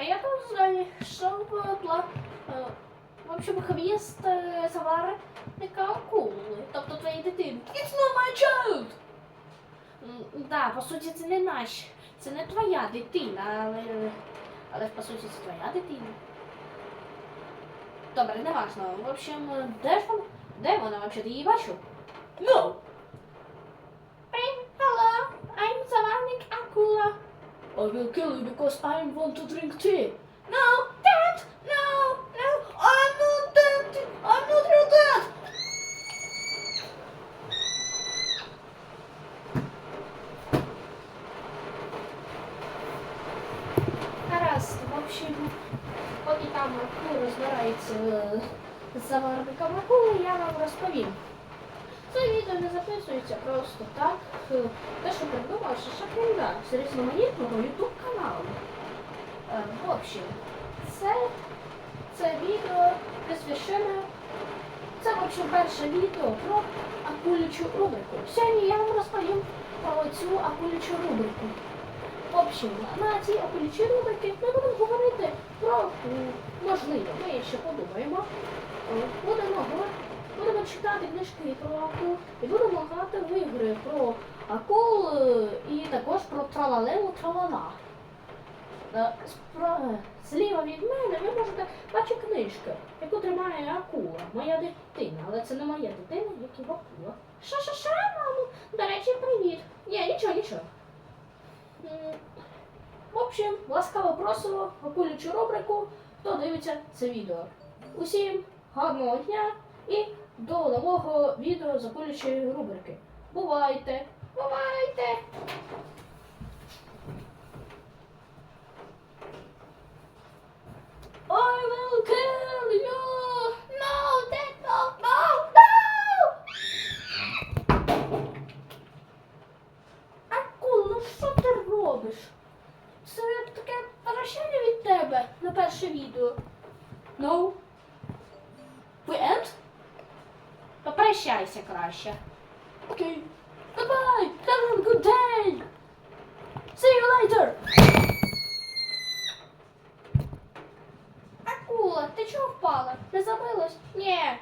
а я тут знайшов пла... е, В общем, хвіст е, заварника акули, тобто твоєї дитини. It's not my child! Да, по суті, це не наш, це не твоя дитина, але, але по суті це твоя дитина. Добре, не важно. В общем, де ж вона? Де вона вообще? Ти її бачив? No! Hey, hello, I'm заварник акула. I will kill you because I want to drink tea. No, Dad! No, no, I'm not Dad! I'm not your dad! Гаразд, в общем, поки там акула розбирається е, з заварником акули, я вам розповім. Записується просто так. е, Те, що придумав Шашакенда з різноманітного YouTube каналу. Е, В общем, це, це відео присвящене. Це, в общем, перше відео про акулючу рубрику. Сьогодні я вам розповім про цю акулючу рубрику. В общем, на цій акулючій рубрики ми будемо говорити про, можливо, ми ще подумаємо, е, будемо, говорити- читати книжки про акул і будемо грати в ігри про акул е, і також про тралалелу тралала. Е, Зліва від мене ви можете бачити книжку, яку тримає акула, моя дитина, але це не моя дитина, як і акула. Ша-ша-ша, мамо, до речі, привіт. Ні, нічого, нічого. В общем, ласкаво просимо в рубрику, хто дивиться це відео. Усім гарного дня і до нового відео з рубрики. Бувайте! Бувайте! I will kill you! No! Акул, ну що ти робиш? Це таке прощання від тебе на перше відео. No. Попрощайся краще. Окей. Goodbye! Have a good day! See you later! Акула, ти чого впала? Не забилась? Ні.